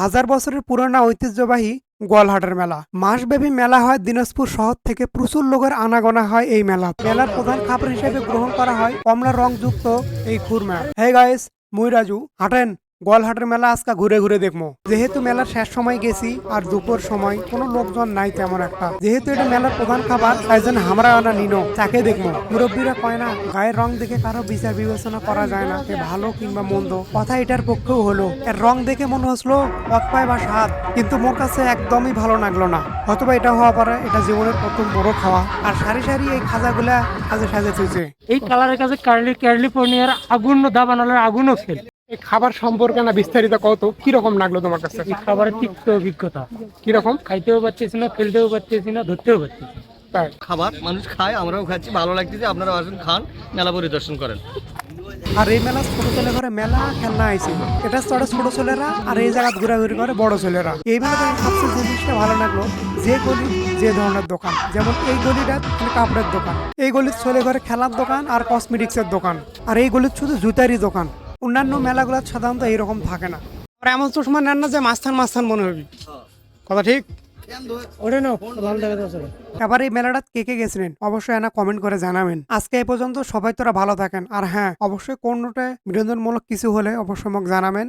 হাজার বছরের পুরোনো ঐতিহ্যবাহী গোয়ালহাটের মেলা। মাসব্যাপী মেলা হয় দিনাজপুর শহর থেকে। প্রচুর লোকের আনাগোনা হয় এই মেলা মেলার প্রধান খাবার হিসেবে গ্রহণ করা হয় কমলা রংযুক্ত এই খুরমা। হে গাইস মুই রাজু। হাঁটেন। গোয়ালহাটের মেলা আজকে ঘুরে ঘুরে দেখব। যেহেতু মেলার শেষ সময় গেছি আর দুপুর সময় কোনো লোকজন নাই তেমন একটা। যেহেতু এটা মেলার প্রধান খাবার, তাই জন্য আমরা আনা নিনো, তাকে দেখব। মুরব্বীরা কয় না, গায়ের রং দেখে কারও বিচার বিবেচনা করা যায় না, এ ভালো কিংবা মন্দ। কথা এটার পক্ষেও হলো, এর রং দেখে মনে হচ্ছিল অৎপায় বা স্বাদ, কিন্তু মোর কাছে একদমই ভালো লাগল না। হয়তোবা এটা হওয়া পারে এটা জীবনের প্রথম বড় খাওয়া, আর সারি সারি এই খাজাগুলা সাজে সাজে তুইছে এই কালারের কাছে কার্লি ক্যালিফোর্নিয়ার আগুন দা বানানোর আগুনও ফেল এই খাবার সম্পর্কে না বিস্তারিত কত কীরকম লাগল তোমার কাছে? এই খাবারের তিক্ত অভিজ্ঞতা। কীরকম? খাইতেও পারতেছি না ফেলতেও পারতেছি না ধরতেও পারতেছি তাই? খাবার মানুষ খায় আমরাও খাচ্ছি ভালো লাগতেছে আপনারা আসুন খান মেলা পরিদর্শন করেন। আর এই মেলা ছোট ছেলে ঘরে মেলা খেলনা আইছে। এটা চড়ে ছোট ছেলেরা আর এই জায়গা ঘোরাঘুরি করে বড় ছেলেরা। এই মেলাতে সবচেয়ে যে জিনিসটা ভালো লাগল যে গলি যে ধরনের দোকান। যেমন এই গলিটা কাপড়ের দোকান। এই গলির ছেলে ঘরে খেলার দোকান আর কসমেটিক্সের দোকান। আর এই গলির শুধু জুতারই দোকান। অন্যান্য মেলাগুলো সাধারণত এরকম থাকে না। আর এমন সময় নেন না যে মাস্তান মাস্তান মনে হবে। কথা ঠিক। এবার এই মেলাটা কে কে গেছিলেন? অবশ্যই এনা কমেন্ট করে জানাবেন। আজকে এই পর্যন্ত সবাই তোরা ভালো থাকেন। আর হ্যাঁ অবশ্যই কোন কোনটা বিনোদনমূলক কিছু হলে অবশ্যই মোক জানাবেন।